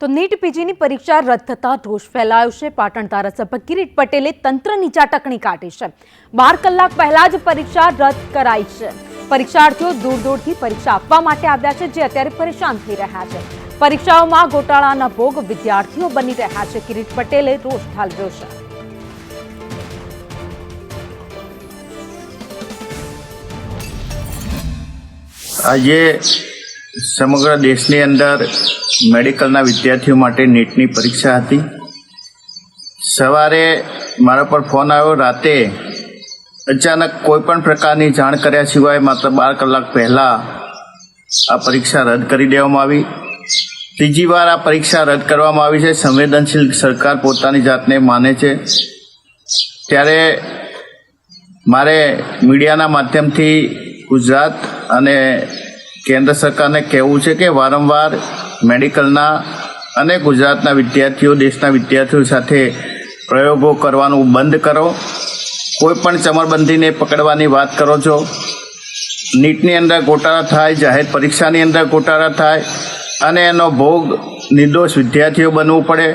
તો નીટ પીજીની પરીક્ષા રદ થતા રોષ ફેલાયો છે. પાટણ ધારાસભ્ય કિરીટ પટેલે તંત્રની ચાટકણી કાઢી છે. બાર કલાક પહેલા જ પરીક્ષા રદ કરાઈ છે. પરીક્ષાર્થીઓ દૂર દૂરથી પરીક્ષા આપવા માટે આવ્યા છે, જે અત્યારે પરેશાન થઈ રહ્યા છે. પરીક્ષાઓમાં ગોટાળાના ભોગ વિદ્યાર્થીઓ બની રહ્યા છે. કિરીટ પટેલે રોષ ઠાલવ્યો છે. આજે સમગ્ર દેશની અંદર મેડિકલના વિદ્યાર્થીઓ માટે નીટની પરીક્ષા હતી. સવારે મારા પર ફોન આવ્યો. રાતે અચાનક કોઈ પણ પ્રકારની જાણ કર્યા સિવાય માત્ર બાર કલાક પહેલાં આ પરીક્ષા રદ કરી દેવામાં આવી. ત્રીજી વાર આ પરીક્ષા રદ કરવામાં આવી છે. સંવેદનશીલ સરકાર પોતાની જાતને માને છે. ત્યારે મારે મીડિયાના માધ્યમથી ગુજરાત અને કેન્દ્ર સરકારને કહેવું છે કે વારંવાર મેડિકલના અને ગુજરાતના વિદ્યાર્થીઓ, દેશના વિદ્યાર્થીઓ સાથે પ્રયોગો કરવાનું બંધ કરો. કોઈ પણ ચમરબંધીને પકડવાની વાત કરો છો. નીટની અંદર ગોટાળા થાય, જાહેર પરીક્ષાની અંદર ગોટાળા થાય અને એનો ભોગ નિર્દોષ વિદ્યાર્થીઓ બનવું પડે.